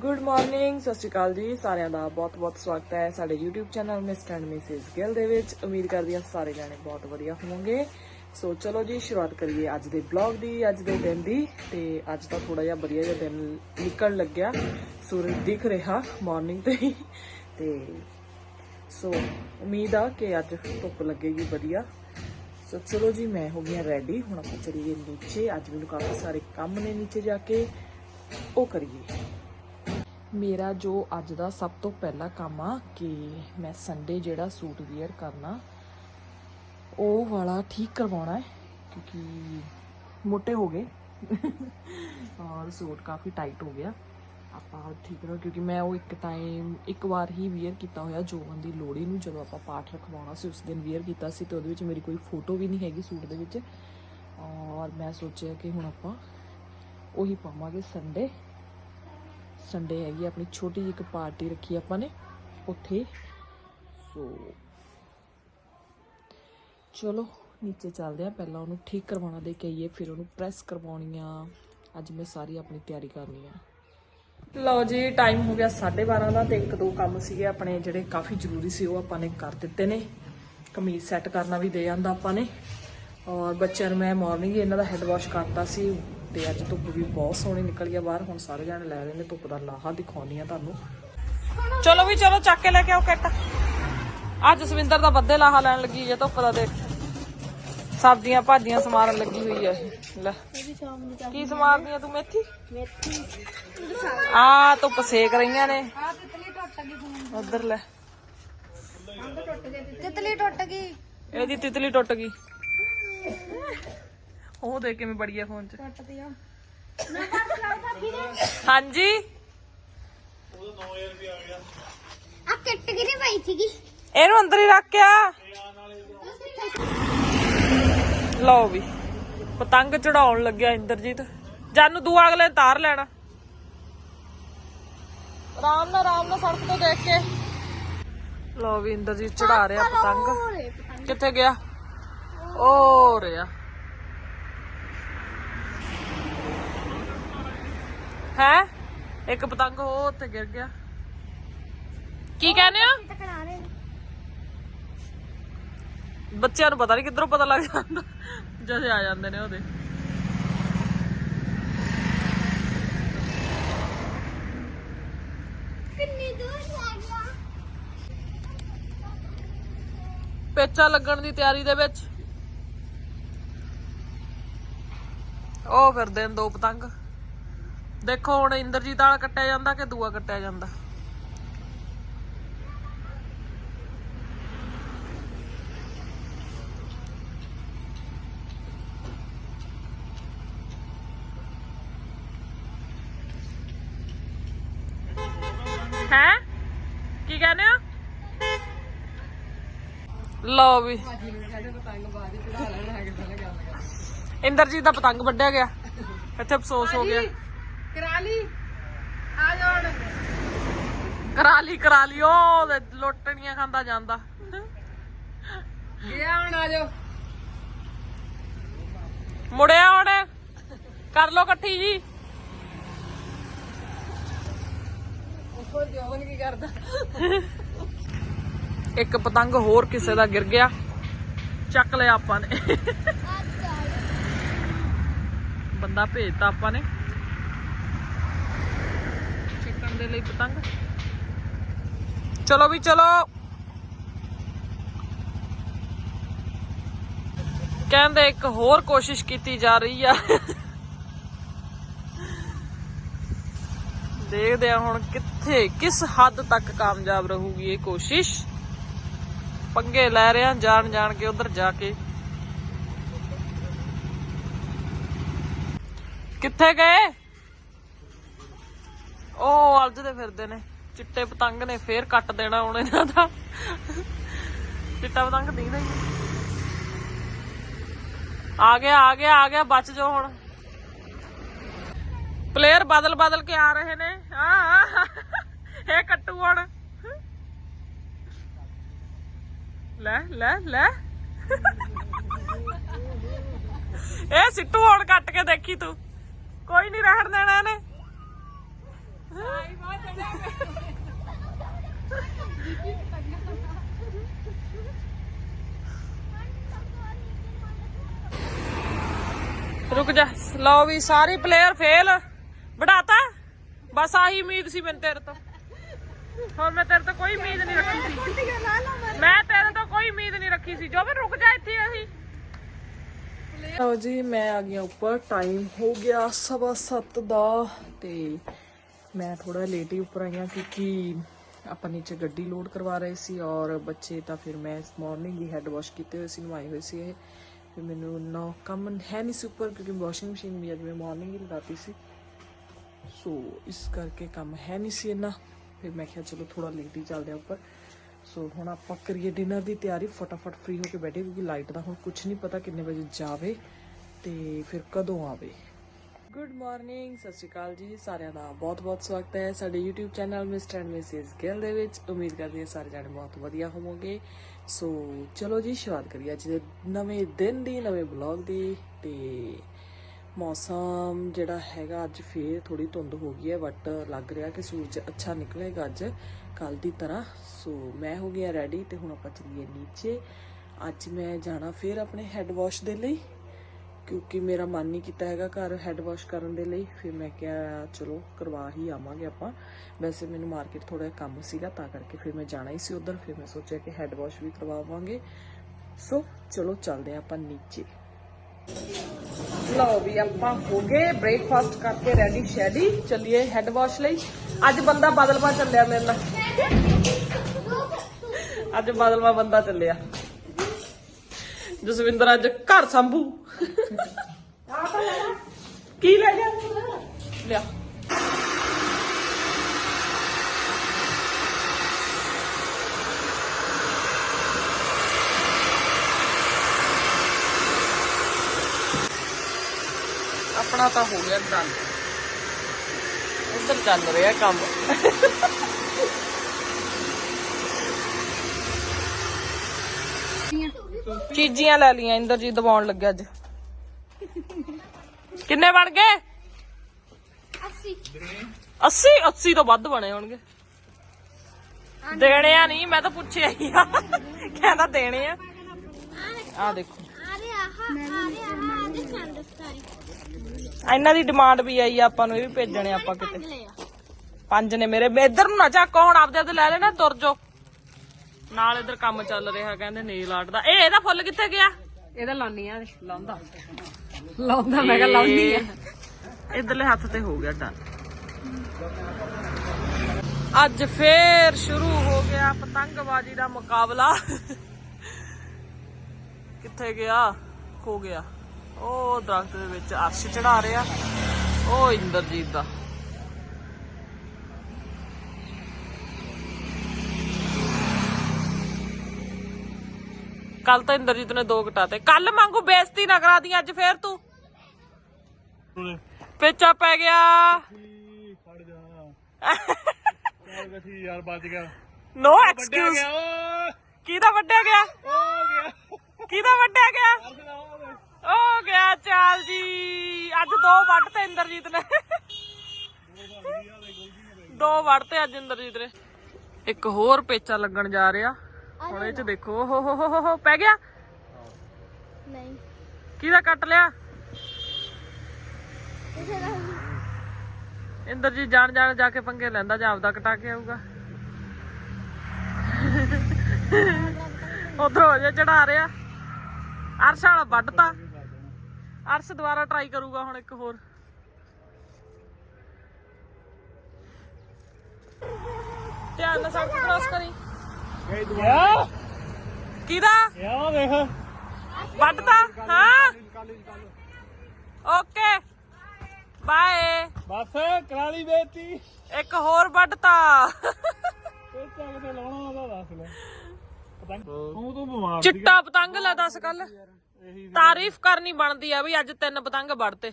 Good morning ਸਤਿ ਸ਼੍ਰੀ ਅਕਾਲ ਜੀ। ਸਾਰਿਆਂ ਦਾ ਬਹੁਤ-ਬਹੁਤ ਸਵਾਗਤ ਹੈ ਸਾਡੇ YouTube channel mister and Mrs Gill ਦੇ ਵਿੱਚ। ਉਮੀਦ ਕਰਦੀ ਹਾਂ ਸਾਰੇ ਜਾਣੇ ਬਹੁਤ ਵਧੀਆ ਹੋਵੋਗੇ। ਸੋ ਚਲੋ ਜੀ, ਸ਼ੁਰੂਆਤ ਕਰੀਏ ਅੱਜ ਦੇ ਬਲੌਗ ਦੀ, ਅੱਜ ਦੇ ਦਿਨ ਦੀ। ਤੇ ਅੱਜ ਤਾਂ ਥੋੜਾ ਜਿਹਾ ਵਧੀਆ ਜਿਹਾ ਦਿਨ ਨਿਕਲਣ ਲੱਗਿਆ। ਸੂਰਜ ਦਿਖ ਰਿਹਾ ਮਾਰਨਿੰਗ ਤੇ ਹੀ। ਤੇ ਸੋ ਉਮੀਦ ਆ ਕਿ ਅੱਜ ਧੁੱਪ ਲੱਗੇਗੀ ਵਧੀਆ। ਸੋ ਚਲੋ ਜੀ, ਮੈਂ ਹੋ ਗਿਆ ਰੈਡੀ ਹੁਣ ਆਪਾਂ ਚਲੀਏ ਨੀਚੇ। ਅੱਜ ਮੈਨੂੰ ਕਾਫੀ ਸਾਰੇ ਕੰਮ ਨੇ ਨੀਚੇ ਜਾ ਕੇ। ਉਹ ਕਰੀਏ। ਮੇਰਾ ਜੋ ਅੱਜ ਦਾ ਸਭ ਤੋਂ ਪਹਿਲਾ ਕੰਮ ਆ ਕਿ ਮੈਂ ਸੰਡੇ ਜਿਹੜਾ ਸੂਟ ਵੇਅਰ ਕਰਨਾ, ਉਹ ਵਾਲਾ ਠੀਕ ਕਰਵਾਉਣਾ ਹੈ, ਕਿਉਂਕਿ ਮੋਟੇ ਹੋ ਗਏ। ਔਰ ਸੂਟ ਕਾਫੀ ਟਾਈਟ ਹੋ ਗਿਆ। ਆਪਾਂ ਠੀਕ ਕਰੋ ਕਿਉਂਕਿ ਮੈਂ ਉਹ ਇੱਕ ਟਾਈਮ ਇੱਕ ਵਾਰ ਹੀ ਵੇਅਰ ਕੀਤਾ ਹੋਇਆ ਜੋਵਨ ਦੀ ਲੋੜੀ ਨੂੰ ਜਦੋਂ ਆਪਾਂ ਪਾਠ ਰਖਵਾਉਣਾ ਸੀ, ਉਸ ਦਿਨ ਵੇਅਰ ਕੀਤਾ ਸੀ, ਤੇ ਉਹਦੇ ਵਿੱਚ ਮੇਰੀ ਕੋਈ ਫੋਟੋ ਵੀ ਨਹੀਂ ਹੈਗੀ ਸੂਟ ਦੇ ਵਿੱਚ। ਔਰ ਮੈਂ ਸੋਚਿਆ ਕਿ ਹੁਣ ਆਪਾਂ ਉਹੀ ਪਾਵਾਂਗੇ ਸੰਡੇ ਸੰਡੇ ਹੈਗੀ ਆਪਣੀ ਛੋਟੀ ਜਿਹੀ ਇੱਕ ਪਾਰਟੀ ਰੱਖੀ ਆਪਾਂ ਨੇ ਉੱਥੇ। ਸੋ ਚਲੋ, ਨੀਚੇ ਚੱਲਦੇ ਆ। ਪਹਿਲਾਂ ਉਹਨੂੰ ਠੀਕ ਕਰਵਾਉਣਾ ਦੇ ਕੇ ਆਈਏ, ਫਿਰ ਉਹਨੂੰ ਪ੍ਰੈਸ ਕਰਵਾਉਣੀ ਆ। ਅੱਜ ਮੈਂ ਸਾਰੀ ਆਪਣੀ ਤਿਆਰੀ ਕਰਨੀ ਆ। ਲਓ ਜੀ ਟਾਈਮ ਹੋ ਗਿਆ 12:30 ਦਾ ਤੇ ਇੱਕ ਦੋ ਕੰਮ ਸੀਗੇ ਆਪਣੇ ਜਿਹੜੇ ਕਾਫੀ ਜ਼ਰੂਰੀ ਸੀ, ਉਹ ਆਪਾਂ ਨੇ ਕਰ ਦਿੱਤੇ ਨੇ। ਕਮੀਜ਼ ਸੈੱਟ ਕਰਨਾ ਵੀ ਦੇ ਜਾਂਦਾ ਆਪਾਂ ਨੇ। ਔਰ ਬੱਚਿਆਂ ਨੂੰ ਮੈਂ ਮਾਰਨਿੰਗ ਹੀ ਇਹਨਾਂ ਦਾ ਹੈਡ ਵਾਸ਼ ਕਰਤਾ ਸੀ। ਤੇ ਅੱਜ ਧੁੱਪ ਵੀ ਬਹੁਤ ਸੋਹਣੀ ਨਿਕਲ ਗਿਆ ਬਾਹਰ। ਹੁਣ ਸਾਰੇ ਜਾਣੇ ਲੈ ਰਹੇ ਨੇ ਧੁੱਪ ਦਾ ਲਾਹਾ ਦਿਖਾਉਣੀ ਆ ਤੁਹਾਨੂੰ। ਚਲੋ ਵੀ ਚਲੋ ਚੱਕ ਕੇ ਲੈ ਕੇ ਆਓ ਕਿੱਟ। ਅੱਜ ਸਵਿੰਦਰ ਦਾ ਬੱਦੇ ਲਾਹਾ ਲੈਣ ਲੱਗੀ ਹੈ ਧੁੱਪ ਦਾ ਦੇਖ। ਸਬਜ਼ੀਆਂ ਭਾਜੀਆਂ ਸਮਾਰਨ ਲੱਗੀ ਹੋਈ ਹੈ। ਲੈ ਕੀ ਸਮਾਰਦੀ ਆ ਤੂੰ ਮੇਥੀ? ਆ ਧੁੱਪ ਸੇਕ ਰਹੀਆਂ ਨੇ। ਉਧਰ ਲੈ। ਤਿਤਲੀ ਟੁੱਟ ਗਈ। ਇਹਦੀ ਤਿਤਲੀ ਟੁੱਟ ਗਈ। ਉਹ ਦੇਖ ਕਿਵੇਂ ਬੜੀ ਆ ਫੋਨ 'ਚ। ਟੁੱਟਦੀ ਆ। ਹਾਂਜੀ। ਆ ਕਿੱਟ ਗਿਰੀ ਪਈ ਸੀਗੀ? ਇਹਨੂੰ ਅੰਦਰ ਹੀ ਰੱਖ ਕੇ ਆ। ਲਓ ਵੀ ਪਤੰਗ ਚੜਾਉਣ ਲੱਗਿਆ ਇੰਦਰਜੀਤ। ਜਾਨੂ ਦੂਆ ਅਗਲੇ ਤਾਰ ਲੈਣਾ। ਆਰਾਮ ਨਾਲ ਆਰਾਮ ਨਾਲ ਸੜਕ ਤੋਂ ਦੇਖ ਕੇ। ਲਓ ਵੀ ਇੰਦਰਜੀਤ ਚੜਾ ਰਿਹਾ ਪਤੰਗ। ਕਿੱਥੇ ਗਿਆ? ਓ ਰਿਆ ਹੈ? ਇੱਕ ਪਤੰਗ ਉਹ ਉੱਥੇ ਗਿਰ ਗਿਆ। ਕੀ ਕਹਿੰਦੇ ਟਕਰਾ ਰਹੇ ਬੱਚਿਆਂ ਨੂੰ ਪਤਾ ਨਹੀਂ ਕਿੱਧਰੋਂ ਪਤਾ ਲੱਗ ਜਾਂਦਾ। ਜਦੋਂ ਆ ਜਾਂਦੇ ਨੇ ਉਹਦੇ। ਕਿੰਨੀ ਦੂਰ ਲੱਗ ਗਿਆ। ਪੇਚਾ ਲੱਗਣ ਦੀ ਤਿਆਰੀ ਦੇ ਵਿੱਚ। ਉਹ ਫਿਰਦੇ ਨੇ ਦੋ ਪਤੰਗ। ਦੇਖੋ ਹੁਣ ਇੰਦਰਜੀਤ ਵਾਲਾ ਕੱਟਿਆ ਜਾਂਦਾ ਕਿ ਦੂਆ ਕੱਟਿਆ ਜਾਂਦਾ? ਹੈ? ਕੀ ਕਹਿੰਦੇ ਹੋ? ਲਓ ਵੀ। ਇੰਦਰਜੀਤ ਦਾ ਪਤੰਗ ਵੱਢਿਆ ਗਿਆ। ਇੱਥੇ ਅਫਸੋਸ ਹੋ ਗਿਆ। ਕਰਾ ਲਈ। ਆ ਜਾਣ ਕਰਾ ਲਈ ਕਰਾ ਲਈ। ਉਹ ਤੇ ਲੋਟਣੀਆਂ ਖਾਂਦਾ ਜਾਂਦਾ। ਗਿਆ ਹੁਣ ਆ ਜਾਓ। ਮੁੜਿਆ ਹੁਣ। ਕਰ ਲੋ ਇਕੱਠੀ ਜੀ। ਉਹ ਜੋਬਨ ਕੀ ਕਰਦਾ? ਇੱਕ ਪਤੰਗ ਹੋਰ ਕਿਸੇ ਦਾ ਗਿਰ ਗਿਆ। ਚੱਕ ਲਿਆ ਆਪਾਂ ਨੇ। ਬੰਦਾ ਭੇਜਤਾ ਆਪਾਂ ਨੇ। ਚੱਕਣ ਦੇ ਲਈ ਪਤੰਗ। ਚਲੋ ਵੀ ਚਲੋ। ਕਹਿੰਦੇ ਇੱਕ ਹੋਰ ਕੋਸ਼ਿਸ਼ ਕੀਤੀ ਜਾ ਰਹੀ ਆ। ਦੇਖਦੇ ਆ ਹੁਣ ਕਿੱਥੇ, ਕਿਸ ਹੱਦ ਤੱਕ ਕਾਮਯਾਬ ਰਹੂਗੀ ਇਹ ਕੋਸ਼ਿਸ਼। ਪੰਗੇ ਲੈ ਰਿਆਂ ਜਾਣ ਜਾਣ ਕੇ ਉਧਰ ਜਾ ਕੇ। ਕਿੱਥੇ ਗਏ? ਉਹ ਅਲਝਦੇ ਫਿਰਦੇ ਨੇ। ਚਿੱਟੇ ਪਤੰਗ ਨੇ ਫੇਰ ਕੱਟ ਦੇਣਾ ਹੁਣ ਇਹਨਾਂ ਦਾ। ਚਿੱਟਾ ਪਤੰਗ ਦਿਖਦਾ ਹੀ ਨਹੀਂ। ਆ ਗਿਆ ਆ ਗਿਆ ਆ ਗਿਆ ਬਚ ਜਾਓ ਹੁਣ। ਪਲੇਅਰ ਬਦਲ ਬਦਲ ਕੇ ਆ ਰਹੇ ਨੇ। ਆ, ਇਹ ਕੱਟੂ ਹੁਣ। ਲੈ ਲੈ ਲੈ। ਇਹ ਸਿੱਟੂ ਹੁਣ ਕੱਟ ਕੇ ਦੇਖੀ ਤੂੰ। ਕੋਈ ਨਹੀਂ ਰਹਿਣ ਦੇਣਾ ਇਹਨੇ। ਰੁਕ ਜਾ ਲਓ ਵੀ ਸਾਰੇ ਪਲੇਅਰ ਫੇਲ ਵਡਾਤਾ ਬਸ ਆਹੀ ਉਮੀਦ ਸੀ ਮੈਨੂੰ ਤੇਰੇ ਤੋਂ ਹੋਰ ਮੈਂ ਤੇਰੇ ਤੋਂ ਕੋਈ ਉਮੀਦ ਨਹੀਂ ਰੱਖੀ ਸੀ ਮੈਂ ਤੇਰੇ ਤੋਂ ਕੋਈ ਉਮੀਦ ਨਹੀਂ ਰੱਖੀ ਸੀ ਜੋ ਵੀ ਰੁਕ ਜਾ ਇੱਥੇ ਅਸੀਂ ਲਓ ਜੀ ਮੈਂ ਆ ਗਿਆ ਉੱਪਰ ਟਾਈਮ ਹੋ ਗਿਆ ਸਵਾ ਸੱਤ ਦਾ ਤੇ ਮੈਂ ਥੋੜਾ ਲੇਟ ਹੀ ਉੱਪਰ ਆਈ ਹਾਂ ਕਿਉਂਕਿ ਆਪਾਂ ਨੀਚੇ ਗੱਡੀ ਲੋਡ ਕਰਵਾ ਰਹੇ ਸੀ ਔਰ ਬੱਚੇ ਤਾਂ ਫਿਰ ਮੈਂ ਇਸ ਮਾਰਨਿੰਗ ਹੀ ਹੈਡ ਵਾਸ਼ ਕੀਤੇ ਹੋਏ ਸੀ, ਨਵਾਏ ਹੋਏ ਸੀ ਇਹ। ਫਿਰ ਮੈਨੂੰ ਨਾ ਕੰਮ ਹੈ ਨਹੀਂ ਸੀ ਉੱਪਰ ਕਿਉਂਕਿ ਵਾਸ਼ਿੰਗ ਮਸ਼ੀਨ ਵੀ ਅੱਜ ਮੈਂ ਮਾਰਨਿੰਗ ਹੀ ਲਗਾਤੀ ਸੀ। ਸੋ ਇਸ ਕਰਕੇ ਕੰਮ ਹੈ ਨਹੀਂ ਸੀ ਇੰਨਾ। ਫਿਰ ਮੈਂ ਕਿਹਾ ਚਲੋ ਥੋੜਾ ਲੇਟ ਹੀ ਚੱਲਦੇ ਆ ਉੱਪਰ। ਸੋ ਹੁਣ ਆਪਾਂ ਕਰੀਏ ਡਿਨਰ ਦੀ ਤਿਆਰੀ, ਫਟਾਫਟ ਫ੍ਰੀ ਹੋ ਕੇ ਬੈਠੇ ਕਿਉਂਕਿ ਲਾਈਟ ਦਾ ਹੁਣ ਕੁਝ ਨਹੀਂ ਪਤਾ ਕਿੰਨੇ ਵਜੇ ਜਾਵੇ ਤੇ ਫਿਰ ਕਦੋਂ ਆਵੇ। ਗੁੱਡ ਮਾਰਨਿੰਗ ਸਤਿ ਸ਼੍ਰੀ ਅਕਾਲ ਜੀ, ਸਾਰਿਆਂ ਦਾ ਬਹੁਤ-ਬਹੁਤ ਸਵਾਗਤ ਹੈ ਸਾਡੇ YouTube channel mister and Mrs Gill ਦੇ ਵਿੱਚ। ਉਮੀਦ ਕਰਦੀ ਹਾਂ ਸਾਰੇ ਜਾਣੇ ਬਹੁਤ ਵਧੀਆ ਹੋਵੋਗੇ। ਸੋ ਚਲੋ ਜੀ, ਸ਼ੁਰੂਆਤ ਕਰੀਏ ਅੱਜ ਦੇ ਨਵੇਂ ਦਿਨ ਦੀ, ਨਵੇਂ ਵਲੌਗ ਦੀ ਤੇ ਮੌਸਮ ਜਿਹੜਾ ਹੈਗਾ ਅੱਜ ਫੇਰ ਥੋੜੀ ਧੁੰਦ ਹੋ ਗਈ ਹੈ ਬਟ ਲੱਗ ਰਿਹਾ ਕਿ ਸੂਰਜ ਅੱਛਾ ਨਿਕਲੇਗਾ ਅੱਜ ਕੱਲ ਦੀ ਤਰ੍ਹਾਂ। ਸੋ ਮੈਂ ਹੋ ਗਿਆ ਰੈਡੀ ਤੇ ਹੁਣ ਆਪਾਂ ਚੱਲੀਏ ਨੀਚੇ। ਅੱਜ ਮੈਂ ਜਾਣਾ ਫੇਰ ਆਪਣੇ ਹੈਡ ਵਾਸ਼ ਦੇ ਲਈ। ਕਿਉਂਕਿ ਮੇਰਾ ਮਨ ਨਹੀਂ ਕੀਤਾ ਹੈਗਾ ਘਰ ਹੈਡ ਵਾਸ਼ ਕਰਨ ਦੇ ਲਈ। ਫਿਰ ਮੈਂ ਕਿਹਾ, ਚਲੋ ਕਰਵਾ ਹੀ ਆਵਾਂਗੇ ਆਪਾਂ। ਵੈਸੇ ਮੈਨੂੰ ਮਾਰਕੀਟ ਥੋੜਾ ਕੰਮ ਸੀਗਾ, ਤਾਂ ਕਰਕੇ ਫਿਰ ਮੈਂ ਜਾਣਾ ਹੀ ਸੀ ਉਧਰ। ਫਿਰ ਮੈਂ ਸੋਚਿਆ ਕਿ ਹੈਡ ਵਾਸ਼ ਵੀ ਕਰਵਾਵਾਂਗੇ। ਸੋ ਚਲੋ ਚੱਲਦੇ ਹਾਂ ਆਪਾਂ ਨੀਚੇ। ਲਓ ਵੀ ਆਪਾਂ ਹੋ ਗਏ ਬ੍ਰੇਕਫਾਸਟ ਕਰਕੇ ਰੈਡੀ ਸ਼ੈਡੀ। ਚੱਲੀਏ ਹੈਡ ਵਾਸ਼ ਲਈ। ਅੱਜ ਬੰਦਾ ਬਦਲਵਾ ਚੱਲਿਆ ਮੇਰੇ ਨਾਲ। ਅੱਜ ਬਦਲਵਾ ਬੰਦਾ ਚੱਲਿਆ। ਜਸਵਿੰਦਰ ਅੱਜ ਘਰ ਸੰਭੂ ਕੀ ਲੈ ਗਿਆ ਲਿਆ ਆਪਣਾ ਤਾਂ ਹੋ ਗਿਆ ਡਨ ਉਧਰ ਚੱਲ ਰਿਹਾ ਕੰਮ ਚੀਜ਼ੀਆਂ ਲੈ ਲੀਆਂ ਇੰਦਰਜੀਤ ਦਬਾਉਣ ਲੱਗਿਆ ਅੱਜ। ਕਿੰਨੇ ਬਣ ਗਏ? 80 80 80 ਤੋਂ ਵੱਧ ਬਣੇ ਹੋਣਗੇ। ਦੇਣੇ ਆ ਨਹੀਂ ਮੈਂ ਤਾਂ ਪੁੱਛਿਆ ਹੀ ਆ। ਕਹਿੰਦਾ ਦੇਣੇ ਆ। ਆ ਦੇਖੋ। ਇਹਨਾਂ ਦੀ ਡਿਮਾਂਡ ਵੀ ਆਈ ਆ ਆਪਾਂ ਨੂੰ ਇਹ ਵੀ ਭੇਜਣੇ ਆਪਾਂ ਕਿਤੇ। ਪੰਜ ਨੇ ਮੇਰੇ ਇੱਧਰ ਨੂੰ ਨਾ ਚੱਕ ਹੁਣ ਆਪਦੇ ਆਪਦੇ ਲੈ ਲੈਣਾ ਤੁਰ ਜੋ ਨਾਲ ਇੱਧਰ ਕੰਮ ਚੱਲ ਰਿਹਾ ਕਹਿੰਦੇ ਨੇਲ ਆਰਟ ਦਾ। ਇਹ ਇਹਦਾ ਫੁੱਲ ਕਿੱਥੇ ਗਿਆ? ਇਹਦਾ ਲਾਉਣੀ ਆ ਲਾਉਂਦਾ। ਲਾਉਂਦਾ ਮੈਂ ਕਿਹਾ ਲਾਉਂਦੀ ਆ। ਇਧਰਲੇ ਹੱਥ ਤੇ ਹੋ ਗਿਆ ਡਨ ਅੱਜ ਫੇਰ ਸ਼ੁਰੂ ਹੋ ਗਿਆ ਪਤੰਗਬਾਜ਼ੀ ਦਾ ਮੁਕਾਬਲਾ। ਕਿੱਥੇ ਗਿਆ? ਖੋ ਗਿਆ। ਉਹ ਦਰਖਤ ਦੇ ਵਿੱਚ ਅਰਸ਼ ਚੜਾ ਰਿਹਾ। ਉਹ ਇੰਦਰਜੀਤ ਦਾ। ਕੱਲ ਤਾਂ ਇੰਦਰਜੀਤ ਨੇ ਦੋ ਘਟਾਤੇ ਕੱਲ ਮੰਗੂ ਬੇਇੱਜ਼ਤੀ ਨਾ ਕਰਾ ਦੀ ਅੱਜ ਫੇਰ ਤੂੰ। ਪੇਚਾ ਪੈ ਗਿਆ। ਫੜ ਜਾ। ਚੱਲ ਗੱਠੀ ਯਾਰ ਵੱਜ ਗਿਆ ਨੋ ਐਕਸਕਿਊਜ਼ ਕਿਹਦਾ ਵੱਡਿਆ ਗਿਆ ਹੋ ਗਿਆ? ਕਿਹਦਾ ਵੱਡਿਆ ਗਿਆ? ਹੋ ਗਿਆ ਚਾਲ ਜੀ। ਅੱਜ ਦੋ ਵੱਢ ਤੇ ਇੰਦਰਜੀਤ ਨੇ। ਦੋ ਵੱਢ ਤੇ ਅੱਜ ਇੰਦਰਜੀਤ ਨੇ। ਇੱਕ ਹੋਰ ਪੇਚਾ ਲੱਗਣ ਜਾ ਰਿਹਾ। ਹੁਣ ਇਹ ਚ ਦੇਖੋ ਹੋ ਹੋ ਹੋ ਹੋ ਹੋ ਪੈ ਗਿਆ? ਨਹੀਂ। ਕਿਹਦਾ ਕੱਟ ਲਿਆ? ਕਿਸੇ ਦਾ ਇੰਦਰਜੀਤ ਜਾਣ ਜਾਣ ਜਾ ਕੇ ਪੰਗੇ ਲੈਂਦਾ ਜਾਂ ਆਪਦਾ ਕਟਾ ਕੇ ਆਊਗਾ। ਉਧਰ ਹੋ ਜਾ ਚੜਾ ਰਿਹਾ। ਅਰਸ਼ ਵਾਲਾ ਵੱਢਤਾ। ਅਰਸ਼ ਦੁਬਾਰਾ ਟਰਾਈ ਕਰੂਗਾ ਹੁਣ ਇੱਕ ਹੋਰ। ਧਿਆਨ ਨਾਲ ਸੜਕ ਕ੍ਰਾਸ ਕਰੀ। ਯਾ ਕਿਹਦਾ? ਯਾ ਦੇਖ ਵੱਢਤਾ? ਹਾਂ? ਓਕੇ। ਬਾਏ। ਬਸ ਕਰਾ ਲਈ ਬੇਤੀ ਇੱਕ ਹੋਰ ਵੱਢਤਾ। ਤੇ ਤੇ ਬਿਮਾਰ ਚਿੱਟਾ ਪਤੰਗ ਲੈ ਦੱਸ ਕੱਲ। ਇਹੀ ਤਾਰੀਫ ਕਰਨੀ ਬਣਦੀ ਆ ਵੀ ਅੱਜ ਤਿੰਨ ਪਤੰਗ ਵੜਤੇ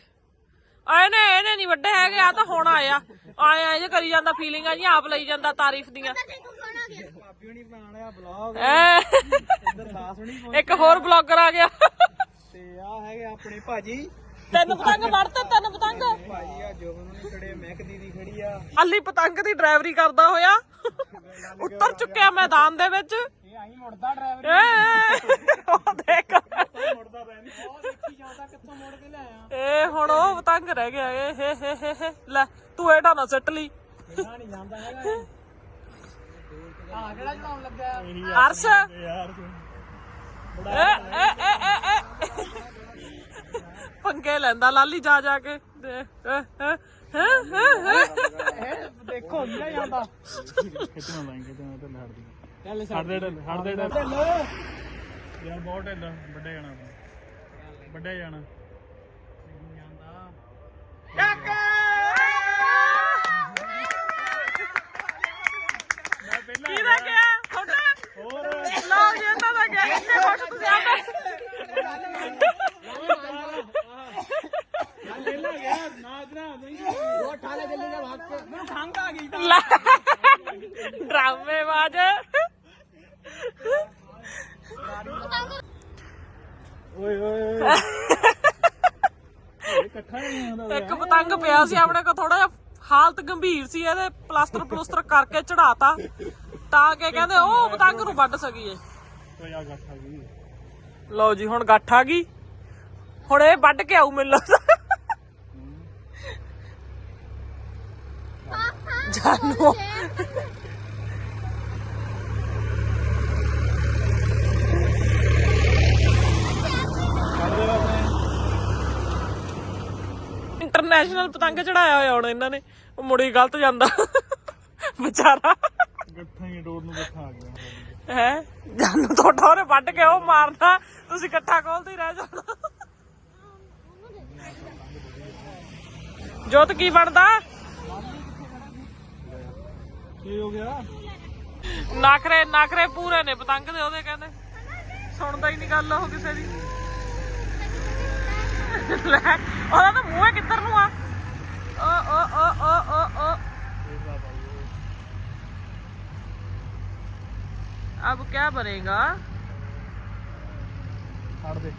ਆਏ ਨੇ ਇਹਨੇ ਨਹੀਂ ਵੱਡੇ ਹੈਗੇ ਆ ਤਾਂ ਹੁਣ ਆਇਆ ਆਏ ਆਏ ਜੇ ਕਰੀ ਜਾਂਦਾ ਫੀਲਿੰਗਾਂ ਜੀ ਆਪ ਲਈ ਜਾਂਦਾ ਤਾਰੀਫ ਦੀਆਂ। ਆ ਭਾਬੀ ਹੁਣੀ ਬਣਾਣਿਆ ਬਲੌਗ ਐ, ਇੱਧਰ ਦਾਸ ਹੁਣੀ ਇੱਕ ਹੋਰ ਬਲੌਗਰ ਆ ਗਿਆ। ਤੇ ਆ ਹੈਗੇ ਆਪਣੇ ਭਾਜੀ। ਤਿੰਨ ਪਤੰਗ ਵੜਤੇ ਤਿੰਨ ਪਤੰਗ। ਭਾਈ ਆ ਜੋਬਨ ਨੂੰ ਖੜੇ ਮਹਿਕ ਦੀਦੀ ਖੜੀ ਆ। ਅਲੀ ਪਤੰਗ ਦੀ ਡਰਾਈਵਰੀ ਕਰਦਾ ਹੋਇਆ। ਉੱਤਰ ਚੁੱਕਿਆ ਮੈਦਾਨ ਦੇ ਵਿੱਚ। ਇਹ ਆਈ ਮੁੜਦਾ ਡਰਾਈਵਰ ਏ ਉਹ ਦੇਖ। ਮੁੜਦਾ ਪੈ ਨਹੀਂ ਉਹ ਦੇਖੀ ਜਾਂਦਾ ਕਿੱਥੋਂ ਮੁੜ ਕੇ ਲੈ ਆਇਆ। ਏ ਹੁਣ ਉਹ ਪਤੰਗ ਰਹਿ ਗਿਆ। ਏ ਹੇ ਹੇ ਹੇ ਹੇ ਲੈ ਤੂੰ ਏਡਾ ਨਾ ਸਿੱਟ ਲਈ। ਇਹਨਾਂ ਨਹੀਂ ਜਾਂਦਾ ਹੈਗਾ ਕਿਹੜਾ ਲੱਗਾ ਅਰਸ਼? ਏ ਪੰਗੇ ਲੈਂਦਾ ਲਾਲੀ ਜਾ ਜਾ ਕੇ। ਦੇਖੋ ਨਹੀਂ ਜਾਂਦਾ ਕਿਤਨਾ ਲਾਈਂ ਕਿਤਨਾ ਤੇ ਲੜਦੀ ਚੱਲ ਛੱਡ ਦੇ ਛੱਡ ਦੇ ਯਾਰ ਬਹੁਤ ਢਿੱਲ ਵੱਡੇ ਜਾਣਾ। ਵੱਡੇ ਜਾਣਾ। ਕਿਹਦਾ ਗਿਆ ਤੁਹਾਡਾ ਹੋਰ। ਲਓ ਜੀ ਇਹਨਾਂ ਦਾ ਗਿਆ ਇੰਨੇ ਖੁਸ਼ ਤੁਸੀਂ ਆਪੇ ਪਹਿਲਾਂ ਗਿਆ ਨਾਚ ਨਾ ਨਹੀਂ ਉਹ ਠਾਲੇ ਦਿੱਲੀ ਦਾ ਭਾਗ ਕੇ ਮੈਨੂੰ ਖੰਗ ਆ ਗਈ ਤਾਂ ਲੈ ਡਰਾਮੇਬਾਜ਼। ਓਏ ਓਏ ਇਕੱਠਾ ਨਹੀਂ ਹੁੰਦਾ ਇੱਕ ਪਤੰਗ ਪਿਆ ਸੀ ਆਪਣੇ ਕੋਲ ਥੋੜਾ ਜਿਹਾ ਹਾਲਤ ਗੰਭੀਰ ਸੀ ਇਹਦੇ। ਪਲਾਸਟਰ ਪਲੂਸਟਰ ਕਰਕੇ ਚੜਾਤਾ ਤਾਂ ਕਿ ਕਹਿੰਦੇ ਉਹ ਪਤੰਗ ਨੂੰ ਵੱਢ ਸਕੀਏ। ਓਏ ਆ ਗੱਠ ਆ ਗਈ ਲਓ ਜੀ ਹੁਣ ਗੱਠ ਆ ਗਈ। ਹੁਣ ਇਹ ਵੱਢ ਕੇ ਆਊ ਮੈਨੂੰ ਲੱਗਦਾ। ਜਾਨੂ। ਇੰਟਰਨੈਸ਼ਨਲ ਪਤੰਗ ਚੜਾਇਆ ਹੋਇਆ ਹੁਣ ਇਹਨਾਂ ਨੇ। ਉਹ ਮੁੜੀ ਗਲਤ ਜਾਂਦਾ। ਵਿਚਾਰਾ। ਗੱਠਾਂ ਹੀ ਡੋਰ ਨੂੰ ਗੱਠਾ ਆ ਗਿਆ ਹੈ? ਜਾਨੂ ਤੁਹਾਡਾ ਉਹਨੇ ਵੱਢ ਕੇ ਉਹ ਮਾਰਨਾ। ਤੁਸੀਂ ਇਕੱਠਾ ਖੋਲਦੇ ਹੀ ਰਹਿ ਜਾਣਾ ਜੋਤ ਕੀ ਬਣਦਾ? ਕੀ ਹੋ ਗਿਆ? ਨਖਰੇ ਨਖਰੇ ਪੂਰੇ ਨੇ ਪਤੰਗ ਦੇ ਉਹਦੇ ਕਹਿੰਦੇ। ਸੁਣਦਾ ਹੀ ਨਹੀਂ ਗੱਲ ਉਹ ਕਿਸੇ ਦੀ। ਲੈ। ਉਹਦਾ ਤਾਂ ਮੂੰਹ ਹੀ ਕਿੱਧਰ ਨੂੰ ਆ ਓ ਓ ਓ ਓ ਓ ਓ अब क्या बनेगा ਛੱਡ ਦੇ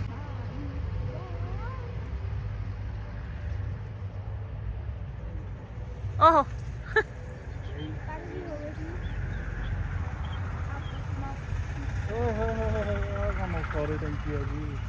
ओहो ਓਏ ਹੋਏ ਹੋਏ ਹੋਏ ਹੋਏ ਆ ਕੰਮ ਸੌਰੀ ਥੈਂਕ ਯੂ ਜੀ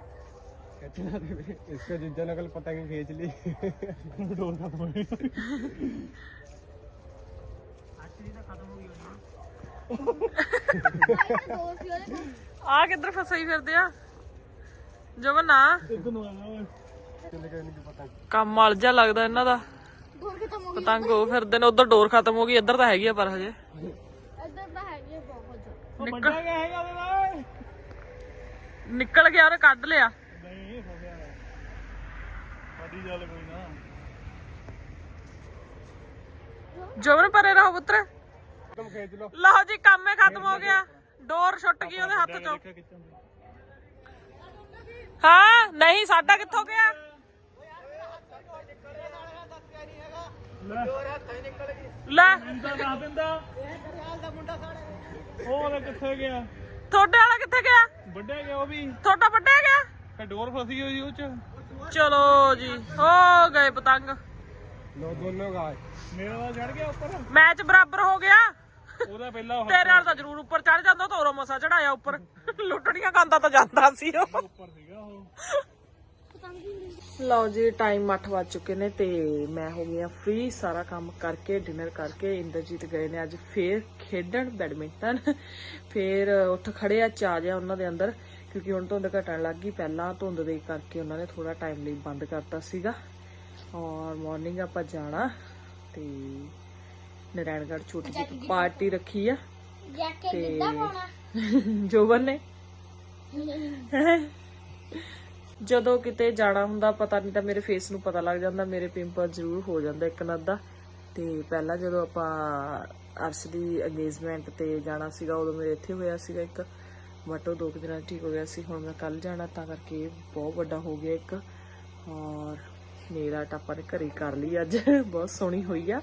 इसका जिंजा नकल पता कि खींच ली डोर खत्म हो गई ਦੋ ਸੀ ਉਹਦੇ ਕੋਲ ਆ ਕਿੱਧਰ ਫਸਾਈ ਫਿਰਦੇ ਆ ਜਵਨ ਨਾ इधर नु आना ओए चले गए नहीं पता ਕੰਮ ਅਲਜਾ ਲੱਗਦਾ ਇਹਨਾਂ ਦਾ ਡੋਰ ਖਤਮ ਹੋ ਪਤੰਗ ਉਹ ਫਿਰਦੇ ਨੇ ਉਧਰ ਡੋਰ ਖਤਮ ਹੋ ਗਈ ਇੱਧਰ ਤਾਂ ਹੈਗੀ ਆ ਪਰ ਹਜੇ ਗਈ ਇੱਧਰ ਤਾਂ ਹੈਗੀ ਆ ਬਹੁਤ ਨਿਕਲ बंदा क्या है गाने में ਨਿਕਲ ਗਿਆ ਉਹਨੇ ਕੱਢ ਲਿਆ नहीं हो गया ज़ोर परे रहो पुत्र लो जी काम में खत्म हो गया डोर छुट गई हाथ चो हाँ नहीं साडा कितो थोड़ा गया गया गया गया गया गया गया गया ਚਲੋ ਜੀ ਹੋ ਗਏ ਪਤੰਗ। ਲੋ ਦੋਨੋਂ ਗਾਇ ਮੇਰਾ ਵਾਲਾ ਚੜ ਗਿਆ ਉੱਪਰ। ਮੈਚ ਬਰਾਬਰ ਹੋ ਗਿਆ। ਉਹਦਾ ਪਹਿਲਾ ਤੇਰੇ ਨਾਲ ਤਾਂ ਜ਼ਰੂਰ ਉੱਪਰ ਚੜ ਜਾਂਦਾ ਤੋਰੋ ਮਸਾ ਚੜਾਇਆ ਉੱਪਰ। ਲੁੱਟਣੀਆਂ ਖਾਂਦਾ ਤਾਂ ਜਾਂਦਾ ਸੀ ਉਹ। ਉੱਪਰ ਸੀਗਾ ਉਹ। ਲਓ ਜੀ ਟਾਈਮ 8 ਵੱਜ ਚੁੱਕੇ ਨੇ ਤੇ ਮੈਂ ਹੋ ਗਈ ਆ ਫ੍ਰੀ ਸਾਰਾ ਕੰਮ ਕਰਕੇ ਡਿਨਰ ਕਰਕੇ ਇੰਦਰਜੀਤ ਗਏ ਨੇ ਅੱਜ ਫੇਰ ਖੇਡਣ ਬੈਡਮਿੰਟਨ। ਫੇਰ ਉੱਠ ਖੜੇ ਆ ਚਾ ਜਿਹਾ ਉਹਨਾਂ ਦੇ ਅੰਦਰ। ਕਿਉਂਕਿ ਹੁਣ ਧੁੰਦ ਘਟਣ ਲੱਗ ਗਈ। ਪਹਿਲਾਂ ਧੁੰਦ ਦੇ ਕਰਕੇ ਉਹਨਾਂ ਨੇ ਥੋੜਾ ਟਾਈਮ ਲਈ ਬੰਦ ਕਰਤਾ ਸੀਗਾ। ਔਰ ਮਾਰਨਿੰਗ ਆਪਾਂ ਜਾਣਾ ਤੇ ਨਰੈਣਗੜ੍ਹ ਛੋਟੀ ਜਿਹੀ ਪਾਰਟੀ ਰੱਖੀ ਆ। ਤੇ ਜੋਬਨ ਨੇ। ਜਦੋਂ ਕਿਤੇ ਜਾਣਾ ਹੁੰਦਾ ਪਤਾ ਨਹੀਂ ਤਾਂ ਮੇਰੇ ਫੇਸ ਨੂੰ ਪਤਾ ਲੱਗ ਜਾਂਦਾ ਮੇਰੇ ਪਿੰਪਲ ਜ਼ਰੂਰ ਹੋ ਜਾਂਦਾ ਇੱਕ ਨਾ ਅੱਧਾ। ਤੇ ਪਹਿਲਾਂ ਜਦੋਂ ਆਪਾਂ ਅਰਸ਼ ਦੀ ਅੰਗੇਜਮੈਂਟ ਤੇ ਜਾਣਾ ਸੀਗਾ ਉਦੋਂ ਮੇਰੇ ਇੱਥੇ ਹੋਇਆ ਸੀਗਾ ਇੱਕ। ਬਟ ਉਹ ਦੋ ਕੁ ਦਿਨਾਂ 'ਚ ਠੀਕ ਹੋ ਗਿਆ ਸੀ, ਹੁਣ ਮੈਂ ਕੱਲ ਜਾਣਾ, ਤਾਂ ਕਰਕੇ ਬਹੁਤ ਵੱਡਾ ਹੋ ਗਿਆ ਇੱਕ। ਔਰ ਮੇਰਾ ਟਾਪਾ ਨੇ ਘਰੇ ਕਰ ਲਈ ਅੱਜ, ਬਹੁਤ ਸੋਹਣੀ ਹੋਈ ਆ।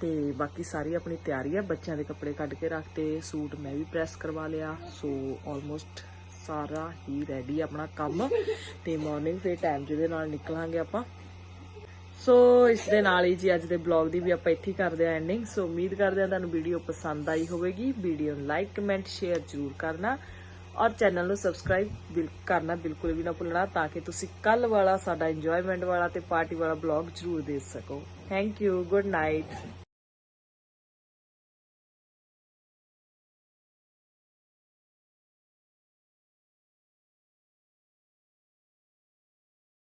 ਤੇ ਬਾਕੀ ਸਾਰੀ ਆਪਣੀ ਤਿਆਰੀ ਆ, ਬੱਚਿਆਂ ਦੇ ਕੱਪੜੇ ਕੱਢ ਕੇ ਰੱਖਤੇ ਸੂਟ ਮੈਂ ਵੀ ਪ੍ਰੈਸ ਕਰਵਾ ਲਿਆ। ਸੋ ਆਲਮੋਸਟ ਸਾਰਾ ਹੀ ਰੈਡੀ ਆਪਣਾ ਕੰਮ। ਤੇ ਮਾਰਨਿੰਗ ਫੇ ਟਾਈਮ ਜਿਹਦੇ ਨਾਲ ਨਿਕਲਾਂਗੇ ਆਪਾਂ। ਸੋ ਇਸ ਦੇ ਨਾਲ ਹੀ ਜੀ ਅੱਜ ਦੇ ਬਲੌਗ ਦੀ ਵੀ ਆਪਾਂ ਇੱਥੇ ਕਰਦੇ ਆ ਐਂਡਿੰਗ ਸੋ ਉਮੀਦ ਕਰਦੇ ਆ ਤੁਹਾਨੂੰ ਵੀਡੀਓ ਪਸੰਦ ਆਈ ਹੋਵੇਗੀ। ਵੀਡੀਓ ਨੂੰ ਲਾਈਕ ਕਮੈਂਟ ਸ਼ੇਅਰ ਜ਼ਰੂਰ ਕਰਨਾ। ਔਰ ਚੈਨਲ ਨੂੰ ਸਬਸਕ੍ਰਾਈਬ ਕਰਨਾ ਬਿਲਕੁਲ ਵੀ ਨਾ ਭੁੱਲਣਾ, ਤਾਂ ਕਿ ਤੁਸੀਂ ਕੱਲ ਵਾਲਾ ਸਾਡਾ ਇੰਜੋਇਮੈਂਟ ਵਾਲਾ ਤੇ ਪਾਰਟੀ ਵਾਲਾ ਬਲੌਗ ਜ਼ਰੂਰ ਦੇਖ ਸਕੋ। Thank you good night